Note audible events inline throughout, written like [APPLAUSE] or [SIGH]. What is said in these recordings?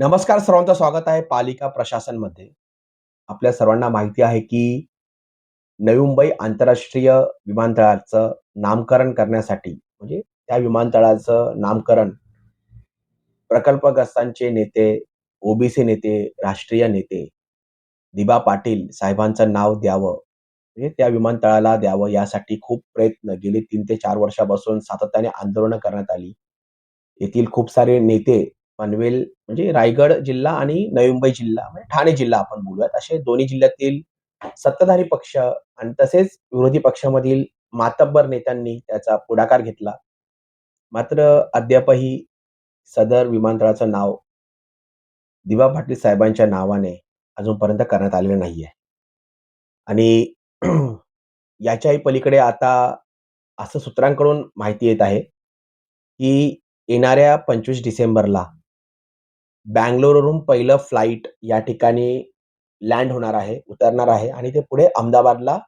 नमस्कार सर्वांचं स्वागत आहे पालिका प्रशासनमध्ये. आपल्या सर्वांना माहिती आहे की नवी मुंबई आंतरराष्ट्रीय विमानतळाचं नामकरण करण्यासाठी म्हणजे त्या विमानतळाचं नामकरण प्रकल्पग्रस्तांचे नेते, ओबीसी नेते, राष्ट्रीय नेते दिबा पाटील साहेबांचं नाव द्यावं, म्हणजे त्या विमानतळाला द्यावं यासाठी खूप प्रयत्न गेले तीन ते चार वर्षापासून सातत्याने आंदोलनं करण्यात आली. येथील खूप सारे नेते पनवेल म्हणजे रायगड जिल्हा आणि नवी मुंबई जिल्हा म्हणजे ठाणे जिल्हा आपण बोलूयात. असे दोन्ही जिल्ह्यातील सत्ताधारी पक्ष आणि तसेच विरोधी पक्षामधील मातब्बर नेत्यांनी त्याचा पुढाकार घेतला. मात्र अद्यापही सदर विमानतळाचं नाव दिवा पाटील साहेबांच्या नावाने अजूनपर्यंत करण्यात आलेलं नाहीये. आणि [CLEARS THROAT] याच्याही पलीकडे आता असं सूत्रांकडून माहिती येत आहे, की येणाऱ्या 25 डिसेंबरला बंगलोरवरून पहिलं फ्लाईट या ठिकाणी लँड होणार आहे, उतरणार आहे आणि ते पुढे अहमदाबादला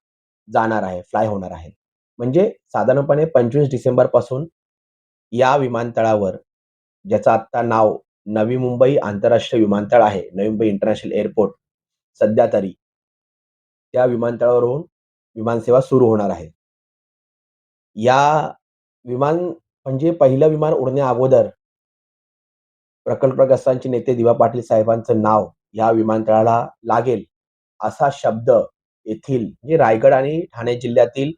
जाणार आहे, फ्लाय होणार आहे. म्हणजे साधारणपणे 25 डिसेंबरपासून या विमानतळावर ज्याचं आत्ता नाव नवी मुंबई आंतरराष्ट्रीय विमानतळ आहे, नवी मुंबई इंटरनॅशनल एअरपोर्ट सध्या तरी. त्या विमानतळावरून विमानसेवा सुरू होणार आहे. या विमान म्हणजे पहिलं विमान उडण्याअगोदर प्रकल्पग्रस्तांचे नेते दिवा पाटील साहेबांचं नाव या विमानतळाला लागेल, असा शब्द येथील म्हणजे रायगड आणि ठाणे जिल्ह्यातील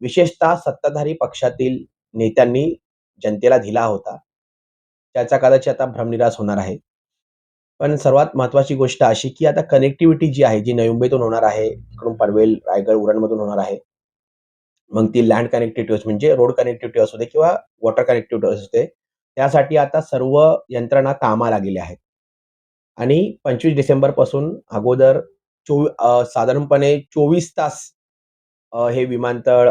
विशेषतः सत्ताधारी पक्षातील नेत्यांनी जनतेला दिला होता. त्याचा कदाचित आता भ्रमनिरास होणार आहे. पण सर्वात महत्वाची गोष्ट अशी, की आता कनेक्टिव्हिटी जी आहे, जी नवी मुंबईतून होणार आहे, इकडून पनवेल, रायगड, उरणमधून होणार आहे. मग ती लँड कनेक्टिव्हिटी म्हणजे रोड कनेक्टिव्हिटी असू दे किंवा वॉटर कनेक्टिव्हिटी असू दे. त्यासाठी आता सर्व यंत्रणा कामाला गेल्या आहेत. आणि 25 डिसेंबरपासून अगोदर चोवी साधारणपणे 24 तास हे विमानतळ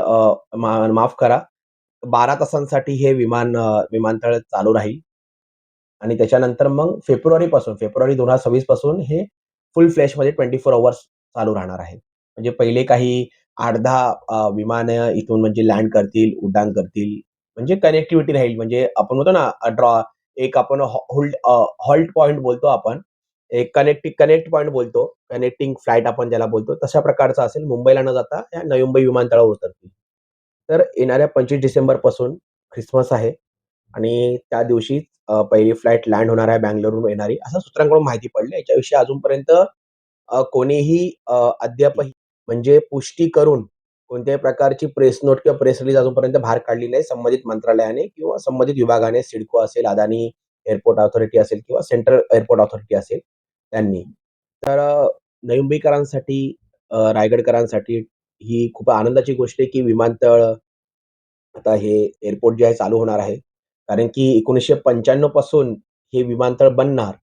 मा माफ करा 12 तासांसाठी हे विमान विमानतळ चालू राहील. आणि त्याच्यानंतर मग फेब्रुवारीपासून फेब्रुवारी 2026 पासून हे फुल फ्लॅशमध्ये ट्वेंटी फोर अवर्स चालू राहणार आहे. म्हणजे पहिले काही आठ दहा विमानं इथून म्हणजे लँड करतील, उड्डाण करतील. म्हणजे कनेक्टिव्हिटी राहील. म्हणजे आपण म्हणतो ना ड्रॉ एक आपण होल्ड हॉल्ट पॉइंट बोलतो आपण. एक कनेक्ट कनेक्ट पॉईंट बोलतो. कनेक्टिंग फ्लाईट आपण ज्याला बोलतो. तशा प्रकारचा असेल. मुंबईला न जाता या नवी मुंबई विमानतळावर उतरतील. तर येणाऱ्या 25 डिसेंबरपासून ख्रिसमस आहे आणि त्या दिवशी पहिली फ्लाईट लँड होणार आहे बँगलोरहून येणारी, असं सूत्रांकडून माहिती पडली. याच्याविषयी अजूनपर्यंत कोणीही अद्यापही म्हणजे पुष्टी करून कोणत्याही प्रकारची प्रेस नोट किंवा प्रेस रिलीज अजूनपर्यंत बाहेर काढली नाही संबंधित मंत्रालयाने किंवा संबंधित विभागाने. सिडको असेल, अदानी एअरपोर्ट ऑथॉरिटी असेल किंवा सेंट्रल एअरपोर्ट ऑथॉरिटी असेल त्यांनी. तर नवी मुंबईकरांसाठी रायगडकरांसाठी ही खूप आनंदाची गोष्ट आहे, की विमानतळ आता हे एअरपोर्ट जे आहे चालू होणार आहे. कारण की 1995 पासून हे विमानतळ बनणार.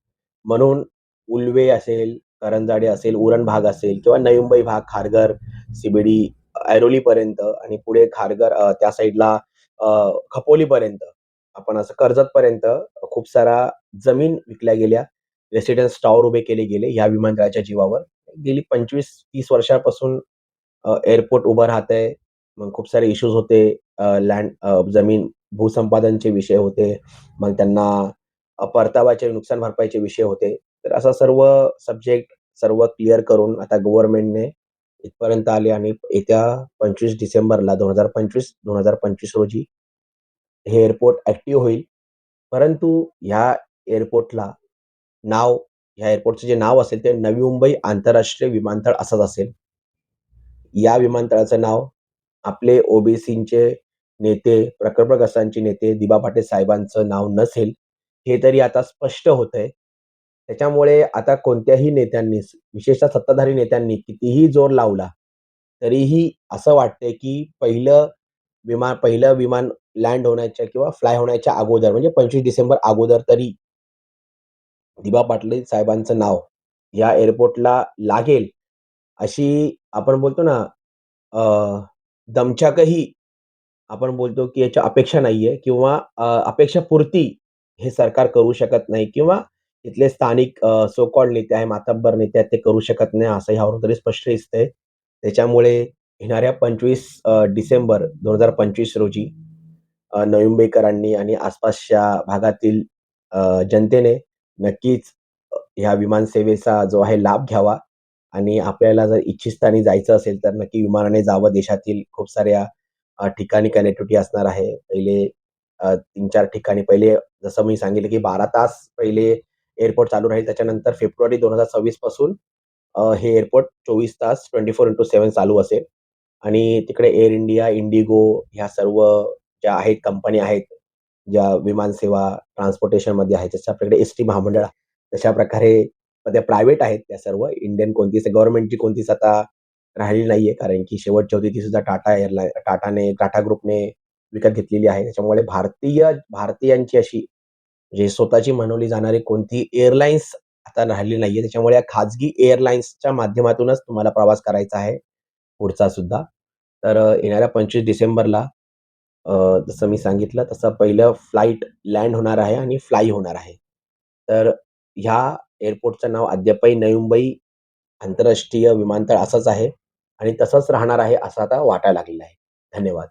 म्हणून उल्वे असेल, करंजाडे असेल, उरण भाग असेल किंवा नवी मुंबई भाग, खारघर, सीबीडी, ऐरोलीपर्यंत आणि पुढे खारघर त्या साईडला खपोली खपोलीपर्यंत आपण असं कर्जतपर्यंत खूप सारा जमीन विकल्या गेल्या. रेसिडेन्स टॉवर उभे केले गेले या विमानतळाच्या जीवावर. गेली 25-30 वर्षापासून एअरपोर्ट उभं राहतंय. मग खूप सारे इश्यूज होते. लँड जमीन भूसंपादनचे विषय होते. मग त्यांना परतावाचे परताव्याचे नुकसान भरपाईचे विषय होते. तर असा सर्व सब्जेक्ट सर्व क्लिअर करून आता गव्हर्नमेंटने इथपर्यंत आले आणि येत्या 25 डिसेंबरला 2025-2025 रोजी हे एअरपोर्ट ॲक्टिव्ह होईल. परंतु ह्या एअरपोर्टला नाव ह्या एअरपोर्टचं जे नाव असेल ते नवी मुंबई आंतरराष्ट्रीय विमानतळ असंच असेल. या विमानतळाचं नाव आपले ओबीसींचे नेते, प्रकल्पग्रस्तांचे नेते दिबा पाटील साहेबांचं नाव नसेल, हे तरी आता स्पष्ट होतंय. त्याच्यामुळे आता कोणत्याही नेत्यांनी विशेषतः सत्ताधारी नेत्यांनी कितीही जोर लावला, तरीही असं वाटतंय, की पहिलं विमान पहिलं विमान लँड होण्याच्या किंवा फ्लाय होण्याच्या अगोदर म्हणजे 25 डिसेंबर अगोदर तरी दिबा पाटील साहेबांचं नाव या एअरपोर्टला लागेल, अशी आपण बोलतो ना अ, दमछाकही आपण बोलतो, की याची अपेक्षा नाहीये किंवा अपेक्षापूर्ती हे सरकार करू शकत नाही किंवा इथले स्थानिक सोकॉल्ड नेते आहे, मातब्बर नेते आहेत, ते करू शकत नाही असं ह्यावरून तरी स्पष्ट दिसतंय. त्याच्यामुळे येणाऱ्या पंचवीस डिसेंबर 2025 रोजी पंचवीस नवी मुंबईकरांनी आणि आसपासच्या भागातील जनतेने नक्कीच ह्या विमानसेवेचा जो आहे लाभ घ्यावा आणि आपल्याला जर इच्छितस्थानी जायचं असेल तर नक्की विमानाने जावं. देशातील खूप साऱ्या ठिकाणी कनेक्टिव्हिटी असणार आहे. पहिले तीन चार ठिकाणी पहिले जसं मी सांगितलं, की 12 तास पहिले एअरपोर्ट चालू राहील. त्याच्यानंतर फेब्रुवारी 2026 पासून हे एअरपोर्ट 24 तास 24/7 चालू असेल आणि तिकडे एअर इंडिया, इंडिगो ह्या सर्व ज्या आहेत कंपनी आहेत, ज्या विमान सेवा ट्रान्सपोर्टेशनमध्ये आहेत. जसं आपल्याकडे एस-टी महामंडळ तशा प्रकारे त्या प्रायव्हेट आहेत त्या सर्व. इंडियन कोणतीच गव्हर्नमेंटची कोणतीच आता राहिली नाहीये. कारण की शेवटची होती ती सुद्धा टाटा एअरलाईन टाटाने टाटा ग्रुपने विकत घेतलेली आहे. त्याच्यामुळे भारतीय भारतीयांची अशी म्हणजे स्वतःची म्हणवली जाणारी कोणती एअरलाईन्स आता राहिली नाहीये. त्याच्यामुळे या खाजगी एअरलाईन्सच्या माध्यमातूनच तुम्हाला प्रवास करायचा आहे पुढचा सुद्धा. तर येणाऱ्या 25 डिसेंबरला जसं मी सांगितलं तसं पहिलं फ्लाईट लँड होणार आहे आणि फ्लाय होणार आहे. तर ह्या एअरपोर्टचं नाव अद्यापही नवी मुंबई आंतरराष्ट्रीय विमानतळ असंच आहे आणि तसंच राहणार आहे असं आता वाटायला लागलेलं आहे. धन्यवाद.